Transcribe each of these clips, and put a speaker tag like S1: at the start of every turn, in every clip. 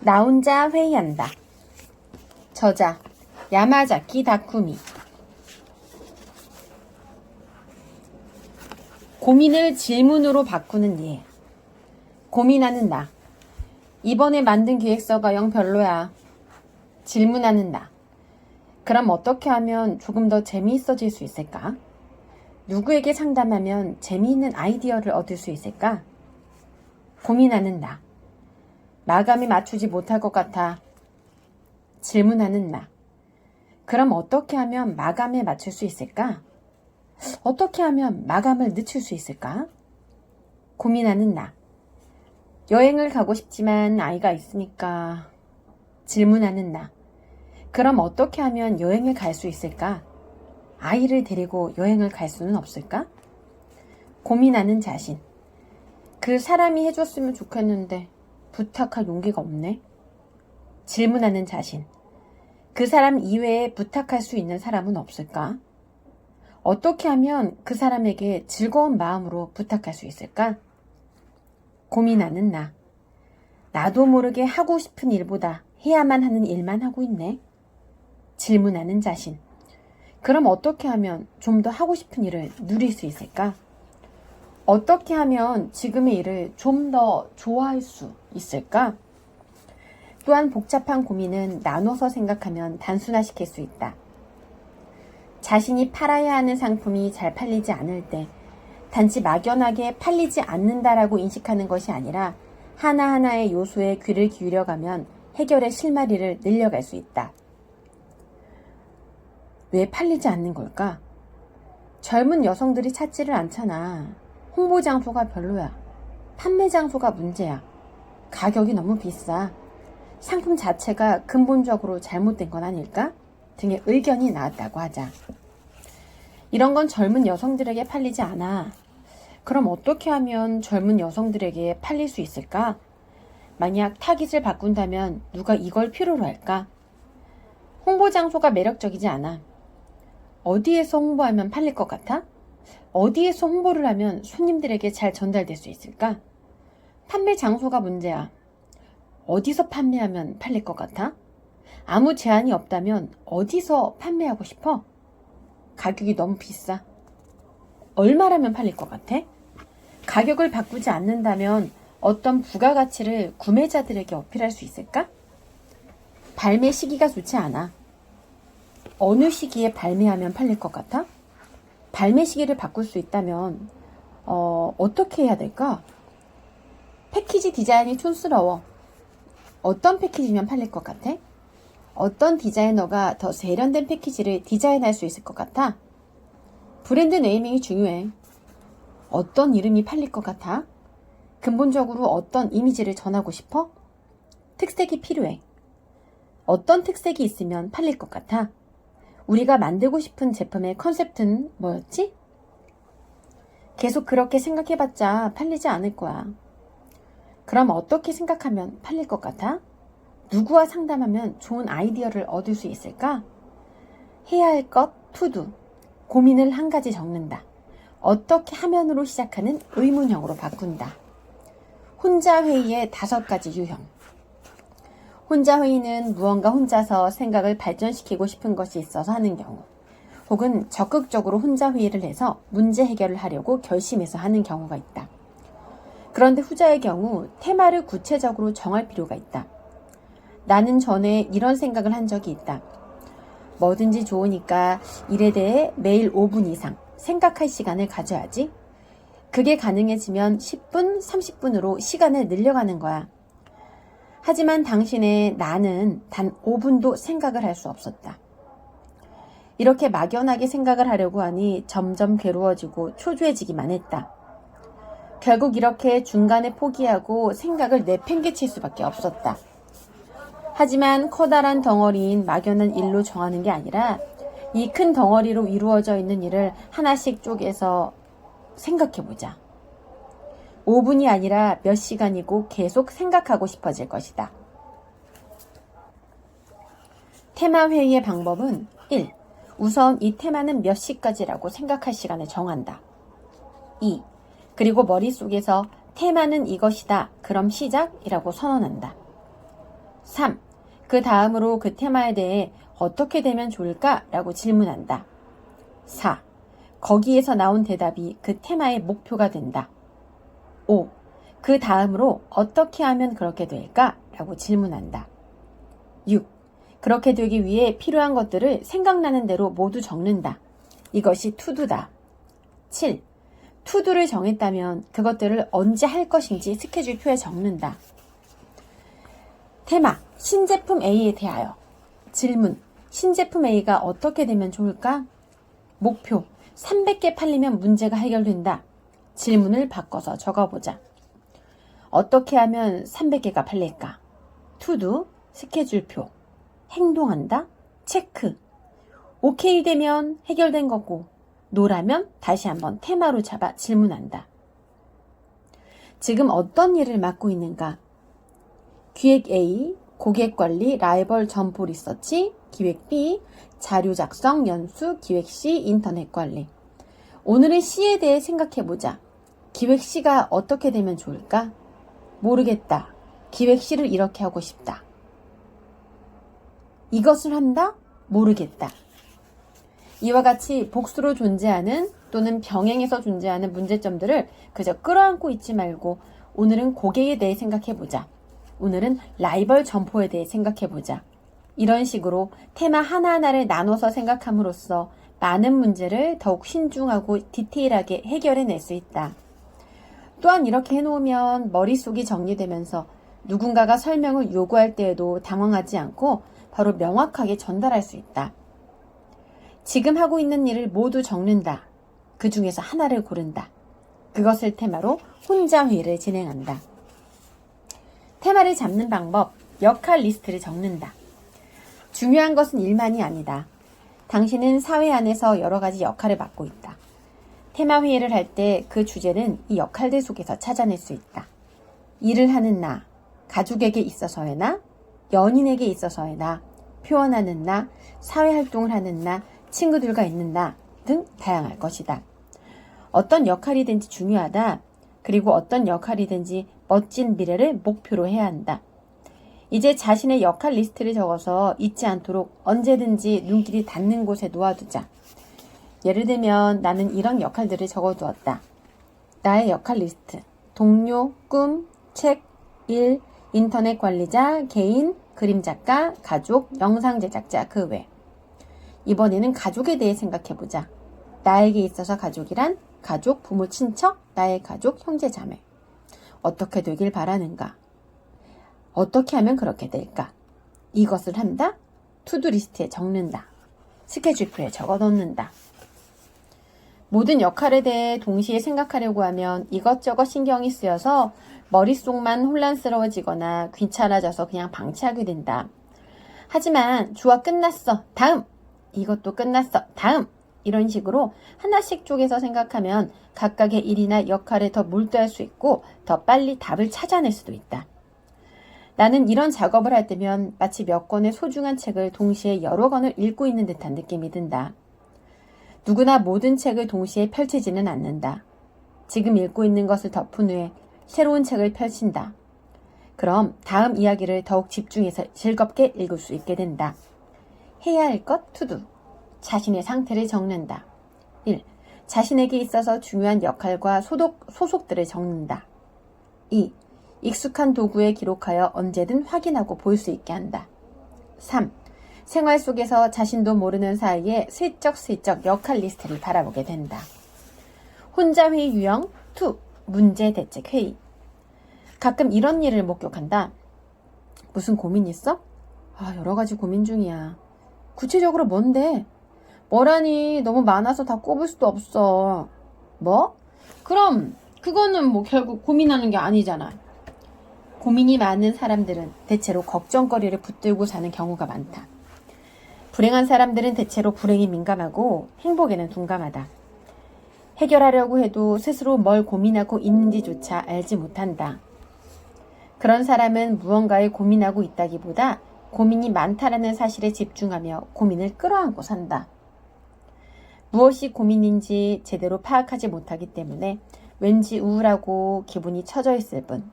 S1: 나 혼자 회의한다. 저자 야마자키 다쿠미 고민을 질문으로 바꾸는 예. 고민하는 나. 이번에 만든 기획서가 영 별로야. 질문하는 나. 그럼 어떻게 하면 조금 더 재미있어질 수 있을까? 누구에게 상담하면 재미있는 아이디어를 얻을 수 있을까? 고민하는 나. 마감에 맞추지 못할 것 같아. 질문하는 나. 그럼 어떻게 하면 마감에 맞출 수 있을까? 어떻게 하면 마감을 늦출 수 있을까? 고민하는 나. 여행을 가고 싶지만 아이가 있으니까. 질문하는 나. 그럼 어떻게 하면 여행을 갈 수 있을까? 아이를 데리고 여행을 갈 수는 없을까? 고민하는 자신. 그 사람이 해줬으면 좋겠는데 부탁할 용기가 없네. 질문하는 자신. 그 사람 이외에 부탁할 수 있는 사람은 없을까? 어떻게 하면 그 사람에게 즐거운 마음으로 부탁할 수 있을까? 고민하는 나. 나도 모르게 하고 싶은 일보다 해야만 하는 일만 하고 있네. 질문하는 자신. 그럼 어떻게 하면 좀 더 하고 싶은 일을 누릴 수 있을까? 어떻게 하면 지금의 일을 좀 더 좋아할 수 있을까? 또한 복잡한 고민은 나눠서 생각하면 단순화시킬 수 있다. 자신이 팔아야 하는 상품이 잘 팔리지 않을 때 단지 막연하게 팔리지 않는다라고 인식하는 것이 아니라 하나하나의 요소에 귀를 기울여가면 해결의 실마리를 늘려갈 수 있다. 왜 팔리지 않는 걸까? 젊은 여성들이 찾지를 않잖아. 홍보 장소가 별로야. 판매 장소가 문제야. 가격이 너무 비싸. 상품 자체가 근본적으로 잘못된 건 아닐까? 등의 의견이 나왔다고 하자. 이런 건 젊은 여성들에게 팔리지 않아. 그럼 어떻게 하면 젊은 여성들에게 팔릴 수 있을까? 만약 타깃을 바꾼다면 누가 이걸 필요로 할까? 홍보 장소가 매력적이지 않아. 어디에서 홍보하면 팔릴 것 같아? 어디에서 홍보를 하면 손님들에게 잘 전달될 수 있을까? 판매 장소가 문제야. 어디서 판매하면 팔릴 것 같아? 아무 제한이 없다면 어디서 판매하고 싶어? 가격이 너무 비싸. 얼마라면 팔릴 것 같아? 가격을 바꾸지 않는다면 어떤 부가가치를 구매자들에게 어필할 수 있을까? 발매 시기가 좋지 않아. 어느 시기에 발매하면 팔릴 것 같아? 발매 시기를 바꿀 수 있다면 어, 어떻게 해야 될까? 패키지 디자인이 촌스러워. 어떤 패키지면 팔릴 것 같아? 어떤 디자이너가 더 세련된 패키지를 디자인할 수 있을 것 같아? 브랜드 네이밍이 중요해. 어떤 이름이 팔릴 것 같아? 근본적으로 어떤 이미지를 전하고 싶어? 특색이 필요해. 어떤 특색이 있으면 팔릴 것 같아? 우리가 만들고 싶은 제품의 컨셉트는 뭐였지? 계속 그렇게 생각해봤자 팔리지 않을 거야. 그럼 어떻게 생각하면 팔릴 것 같아? 누구와 상담하면 좋은 아이디어를 얻을 수 있을까? 해야 할 것, 투두. 고민을 한 가지 적는다. 어떻게 하면으로 시작하는 의문형으로 바꾼다. 혼자 회의의 다섯 가지 유형. 혼자 회의는 무언가 혼자서 생각을 발전시키고 싶은 것이 있어서 하는 경우, 혹은 적극적으로 혼자 회의를 해서 문제 해결을 하려고 결심해서 하는 경우가 있다. 그런데 후자의 경우 테마를 구체적으로 정할 필요가 있다. 나는 전에 이런 생각을 한 적이 있다. 뭐든지 좋으니까 일에 대해 매일 5분 이상 생각할 시간을 가져야지. 그게 가능해지면 10분, 30분으로 시간을 늘려가는 거야. 하지만 당신의 나는 단 5분도 생각을 할 수 없었다. 이렇게 막연하게 생각을 하려고 하니 점점 괴로워지고 초조해지기만 했다. 결국 이렇게 중간에 포기하고 생각을 내팽개칠 수밖에 없었다. 하지만 커다란 덩어리인 막연한 일로 정하는 게 아니라 이 큰 덩어리로 이루어져 있는 일을 하나씩 쪼개서 생각해 보자. 5분이 아니라 몇 시간이고 계속 생각하고 싶어질 것이다. 테마 회의의 방법은 1. 우선 이 테마는 몇 시까지라고 생각할 시간을 정한다. 2. 그리고 머릿속에서 테마는 이것이다. 그럼 시작이라고 선언한다. 그 다음으로 그 테마에 대해 어떻게 되면 좋을까? 라고 질문한다. 4. 거기에서 나온 대답이 그 테마의 목표가 된다. 5. 그 다음으로 어떻게 하면 그렇게 될까? 라고 질문한다. 6. 그렇게 되기 위해 필요한 것들을 생각나는 대로 모두 적는다. 이것이 투두다. 7. 투두를 정했다면 그것들을 언제 할 것인지 스케줄표에 적는다. 테마, 신제품 A에 대하여. 질문, 신제품 A가 어떻게 되면 좋을까? 목표, 300개 팔리면 문제가 해결된다. 질문을 바꿔서 적어보자. 어떻게 하면 300개가 팔릴까? 투두, 스케줄표. 행동한다? 체크. 오케이 되면 해결된 거고, 노라면 다시 한번 테마로 잡아 질문한다. 지금 어떤 일을 맡고 있는가? 기획 A, 고객 관리, 라이벌 점포 리서치, 기획 B, 자료 작성, 연수, 기획 C, 인터넷 관리. 오늘은 C에 대해 생각해 보자. 기획 C가 어떻게 되면 좋을까? 모르겠다. 기획 C를 이렇게 하고 싶다. 이것을 한다? 모르겠다. 이와 같이 복수로 존재하는 또는 병행해서 존재하는 문제점들을 그저 끌어안고 있지 말고 오늘은 고객에 대해 생각해 보자. 오늘은 라이벌 점포에 대해 생각해 보자. 이런 식으로 테마 하나하나를 나눠서 생각함으로써 많은 문제를 더욱 신중하고 디테일하게 해결해낼 수 있다. 또한 이렇게 해놓으면 머릿속이 정리되면서 누군가가 설명을 요구할 때에도 당황하지 않고 바로 명확하게 전달할 수 있다. 지금 하고 있는 일을 모두 적는다. 그 중에서 하나를 고른다. 그것을 테마로 혼자 회의를 진행한다. 테마를 잡는 방법, 역할 리스트를 적는다. 중요한 것은 일만이 아니다. 당신은 사회 안에서 여러 가지 역할을 맡고 있다. 테마 회의를 할 때 그 주제는 이 역할들 속에서 찾아낼 수 있다. 일을 하는 나, 가족에게 있어서의 나, 연인에게 있어서의 나, 표현하는 나, 사회 활동을 하는 나, 친구들과 있는 나 등 다양할 것이다. 어떤 역할이든지 중요하다. 그리고 어떤 역할이든지 멋진 미래를 목표로 해야 한다. 이제 자신의 역할 리스트를 적어서 잊지 않도록 언제든지 눈길이 닿는 곳에 놓아두자. 예를 들면 나는 이런 역할들을 적어두었다. 나의 역할 리스트. 동료, 꿈, 책, 일, 인터넷 관리자, 개인, 그림 작가, 가족, 영상 제작자 그 외. 이번에는 가족에 대해 생각해 보자. 나에게 있어서 가족이란 가족, 부모, 친척, 나의 가족, 형제, 자매. 어떻게 되길 바라는가? 어떻게 하면 그렇게 될까? 이것을 한다? 투두 리스트에 적는다. 스케줄표에 적어 놓는다. 모든 역할에 대해 동시에 생각하려고 하면 이것저것 신경이 쓰여서 머릿속만 혼란스러워지거나 귀찮아져서 그냥 방치하게 된다. 하지만 주어 끝났어. 다음! 이것도 끝났어. 다음! 이런 식으로 하나씩 쪼개서 생각하면 각각의 일이나 역할에 더 몰두할 수 있고 더 빨리 답을 찾아낼 수도 있다. 나는 이런 작업을 할 때면 마치 몇 권의 소중한 책을 동시에 여러 권을 읽고 있는 듯한 느낌이 든다. 누구나 모든 책을 동시에 펼치지는 않는다. 지금 읽고 있는 것을 덮은 후에 새로운 책을 펼친다. 그럼 다음 이야기를 더욱 집중해서 즐겁게 읽을 수 있게 된다. 해야 할 것 투두. 자신의 상태를 적는다. 1. 자신에게 있어서 중요한 역할과 소독, 소속들을 적는다. 2. 익숙한 도구에 기록하여 언제든 확인하고 볼 수 있게 한다. 3. 생활 속에서 자신도 모르는 사이에 슬쩍슬쩍 역할 리스트를 바라보게 된다. 혼자 회의 유형 2. 문제 대책 회의. 가끔 이런 일을 목격한다. 무슨 고민 있어? 아, 여러 가지 고민 중이야. 구체적으로 뭔데? 뭐라니, 너무 많아서 다 꼽을 수도 없어. 뭐? 그럼, 그거는 뭐 결국 고민하는 게 아니잖아. 고민이 많은 사람들은 대체로 걱정거리를 붙들고 사는 경우가 많다. 불행한 사람들은 대체로 불행에 민감하고 행복에는 둔감하다. 해결하려고 해도 스스로 뭘 고민하고 있는지조차 알지 못한다. 그런 사람은 무언가에 고민하고 있다기보다 고민이 많다라는 사실에 집중하며 고민을 끌어안고 산다. 무엇이 고민인지 제대로 파악하지 못하기 때문에 왠지 우울하고 기분이 처져 있을 뿐.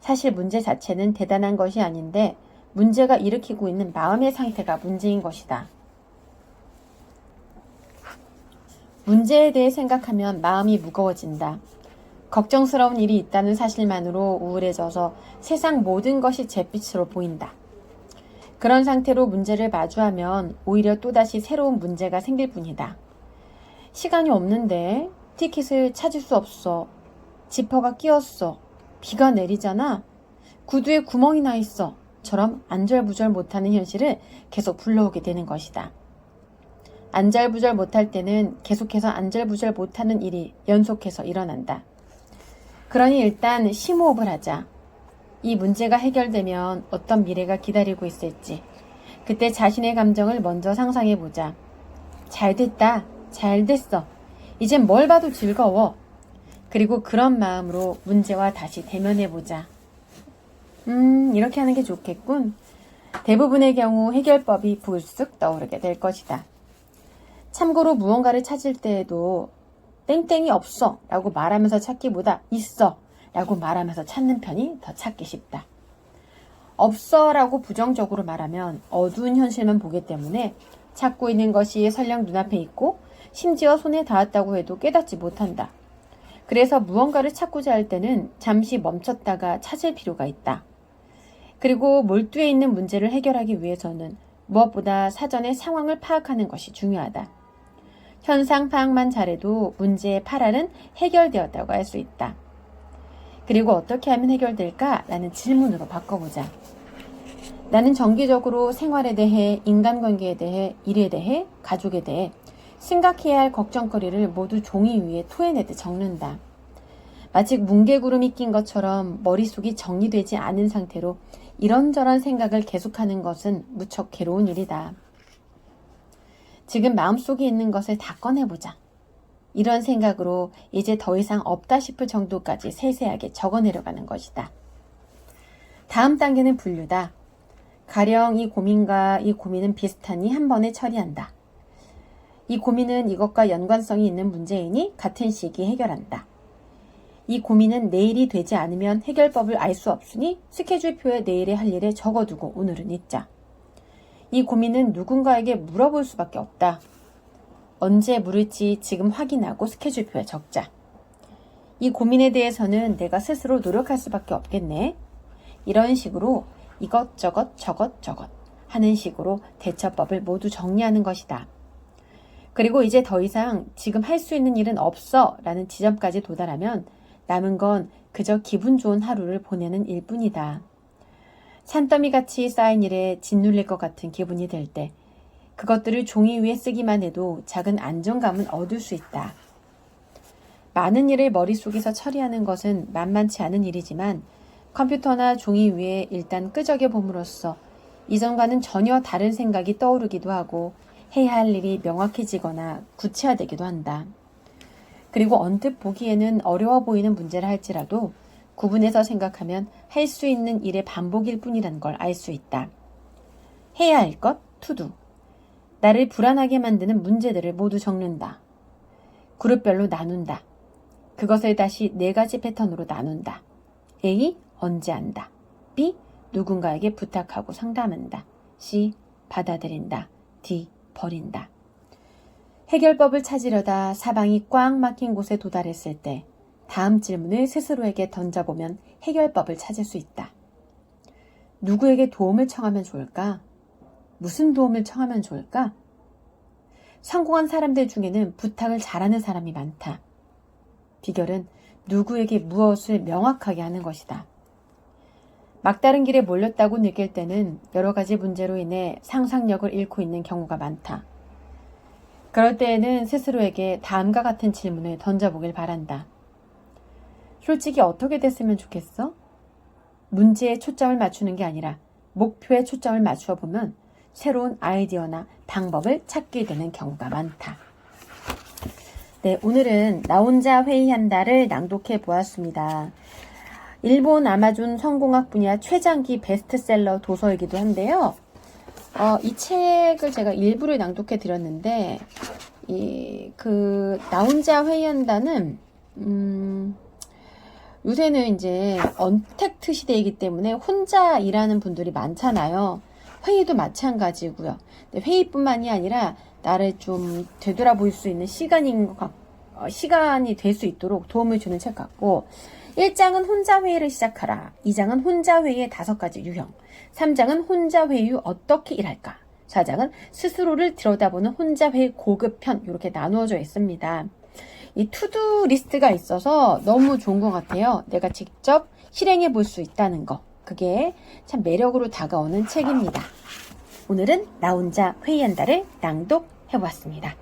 S1: 사실 문제 자체는 대단한 것이 아닌데 문제가 일으키고 있는 마음의 상태가 문제인 것이다. 문제에 대해 생각하면 마음이 무거워진다. 걱정스러운 일이 있다는 사실만으로 우울해져서 세상 모든 것이 잿빛으로 보인다. 그런 상태로 문제를 마주하면 오히려 또다시 새로운 문제가 생길 뿐이다. 시간이 없는데 티켓을 찾을 수 없어. 지퍼가 끼었어. 비가 내리잖아. 구두에 구멍이 나 있어. 처럼 안절부절 못하는 현실을 계속 불러오게 되는 것이다. 안절부절 못할 때는 계속해서 안절부절 못하는 일이 연속해서 일어난다. 그러니 일단 심호흡을 하자. 이 문제가 해결되면 어떤 미래가 기다리고 있을지. 그때 자신의 감정을 먼저 상상해 보자. 잘 됐다. 잘 됐어. 이젠 뭘 봐도 즐거워. 그리고 그런 마음으로 문제와 다시 대면해 보자. 음, 이렇게 하는 게 좋겠군. 대부분의 경우 해결법이 불쑥 떠오르게 될 것이다. 참고로 무언가를 찾을 때에도 땡땡이 없어 라고 말하면서 찾기보다 있어 라고 말하면서 찾는 편이 더 찾기 쉽다. 없어 라고 부정적으로 말하면 어두운 현실만 보기 때문에 찾고 있는 것이 설령 눈앞에 있고 심지어 손에 닿았다고 해도 깨닫지 못한다. 그래서 무언가를 찾고자 할 때는 잠시 멈췄다가 찾을 필요가 있다. 그리고 몰두해 있는 문제를 해결하기 위해서는 무엇보다 사전에 상황을 파악하는 것이 중요하다. 현상 파악만 잘해도 문제의 파랄은 해결되었다고 할 수 있다. 그리고 어떻게 하면 해결될까? 라는 질문으로 바꿔보자. 나는 정기적으로 생활에 대해, 인간관계에 대해, 일에 대해, 가족에 대해 생각해야 할 걱정거리를 모두 종이 위에 토해내듯 적는다. 마치 뭉게구름이 낀 것처럼 머릿속이 정리되지 않은 상태로 이런저런 생각을 계속하는 것은 무척 괴로운 일이다. 지금 마음속에 있는 것을 다 꺼내보자. 이런 생각으로 이제 더 이상 없다 싶을 정도까지 세세하게 적어 내려가는 것이다. 다음 단계는 분류다. 가령 이 고민과 이 고민은 비슷하니 한 번에 처리한다. 이 고민은 이것과 연관성이 있는 문제이니 같은 시기에 해결한다. 이 고민은 내일이 되지 않으면 해결법을 알 수 없으니 스케줄표에 내일에 할 일에 적어두고 오늘은 잊자. 이 고민은 누군가에게 물어볼 수밖에 없다. 언제 물을지 지금 확인하고 스케줄표에 적자. 이 고민에 대해서는 내가 스스로 노력할 수밖에 없겠네. 이런 식으로 이것저것 저것저것 하는 식으로 대처법을 모두 정리하는 것이다. 그리고 이제 더 이상 지금 할 수 있는 일은 없어 라는 지점까지 도달하면 남은 건 그저 기분 좋은 하루를 보내는 일 뿐이다. 산더미 같이 쌓인 일에 짓눌릴 것 같은 기분이 들 때, 그것들을 종이 위에 쓰기만 해도 작은 안정감은 얻을 수 있다. 많은 일을 머릿속에서 처리하는 것은 만만치 않은 일이지만 컴퓨터나 종이 위에 일단 끄적여 봄으로써 이전과는 전혀 다른 생각이 떠오르기도 하고 해야 할 일이 명확해지거나 구체화되기도 한다. 그리고 언뜻 보기에는 어려워 보이는 문제를 할지라도 구분해서 생각하면 할 수 있는 일의 반복일 뿐이라는 걸알 수 있다. 해야 할 것, 투두. 나를 불안하게 만드는 문제들을 모두 적는다. 그룹별로 나눈다. 그것을 다시 네 가지 패턴으로 나눈다. A. 언제 한다. B. 누군가에게 부탁하고 상담한다. C. 받아들인다. D. 버린다. 해결법을 찾으려다 사방이 꽉 막힌 곳에 도달했을 때 다음 질문을 스스로에게 던져보면 해결법을 찾을 수 있다. 누구에게 도움을 청하면 좋을까? 무슨 도움을 청하면 좋을까? 성공한 사람들 중에는 부탁을 잘하는 사람이 많다. 비결은 누구에게 무엇을 명확하게 하는 것이다. 막다른 길에 몰렸다고 느낄 때는 여러 가지 문제로 인해 상상력을 잃고 있는 경우가 많다. 그럴 때에는 스스로에게 다음과 같은 질문을 던져보길 바란다. 솔직히 어떻게 됐으면 좋겠어? 문제에 초점을 맞추는 게 아니라 목표에 초점을 맞추어 보면 새로운 아이디어나 방법을 찾게 되는 경우가 많다. 네, 오늘은 나 혼자 회의한다를 낭독해 보았습니다. 일본 아마존 성공학 분야 최장기 베스트셀러 도서이기도 한데요. 어, 이 책을 제가 일부를 낭독해 드렸는데, 이, 그, 나 혼자 회의한다는, 음, 요새는 이제 언택트 시대이기 때문에 혼자 일하는 분들이 많잖아요. 회의도 마찬가지고요. 회의뿐만이 아니라 나를 좀 되돌아볼 수 있는 시간인 것 같, 어, 시간이 될 수 있도록 도움을 주는 책 같고 1장은 혼자 회의를 시작하라. 2장은 혼자 회의의 다섯 가지 유형. 3장은 혼자 회의 후 어떻게 일할까. 4장은 스스로를 들여다보는 혼자 회의 고급편 이렇게 나누어져 있습니다. 이 투두 리스트가 있어서 너무 좋은 것 같아요. 내가 직접 실행해 볼 수 있다는 거. 그게 참 매력으로 다가오는 책입니다. 오늘은 나 혼자 회의한다를 낭독해 보았습니다.